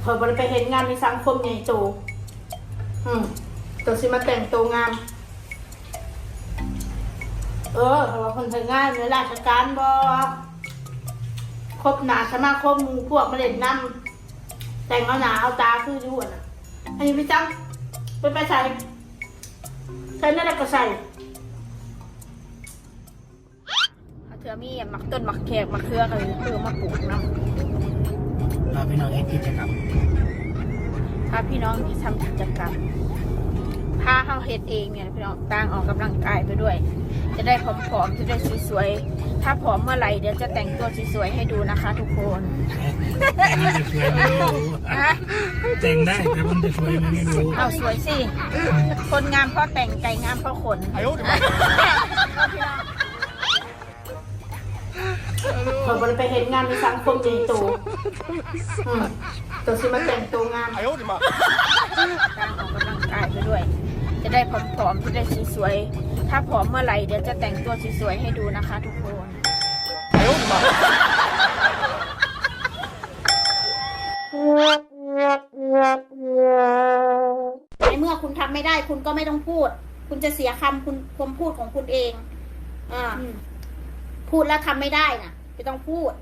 เพิ่นบ่ได้ไปเห็นงานในสังคมใหญ่โต อืมตัวสิมาแต่งตัวงาม เออเขาคนทำงานในราชการบ่ครบหนาสมาคมมูพวกมาเล่นน้ำแต่งเอาหนาเอาตาคือยู่อะน่ะอันนี้พี่จังไปไปใส่ใส่นั่นแหละก็ใส่เธอมีหมักต้นหมักแขกหมักเครือกันเขือมาปลูกน้ำ เราพี่น้องเฮ็ดกิจกรรมพาพี่น้องที่ทำกิจกรรมพาเขาเฮ็ดเองเนี่ยพี่น้องต่างออกกำลังกายไปด้วย จะได้ผอมๆจะได้สวยๆถ้าผอมเมื่อไหร่เดี๋ยวจะแต่งตัวสวยๆให้ดูนะคะ ทุกคนแต่มันจะสวยไหมไม่รู้แต่งได้แต่มันจะสวยไหมไม่รู้เอาสวยสิคนงามเพราะแต่งไก่งามเพราะขน เยบริไปเห็นงานในสังคมใหญ่โตอืตัวซีมาแต่งตัวงามการออกกำลังกายไปด้วย จะได้ผอมๆจะได้สวยๆถ้าผอมเมื่อไหร่เดี๋ยวจะแต่งตัวสวยๆให้ดูนะคะ ทุกคนในเมื่อคุณทำไม่ได้คุณก็ไม่ต้องพูด คุณจะเสียคำคุณคำพูดของคุณเอง อ่าพูดแล้วทำไม่ได้น่ะ ไม่ต้องพูด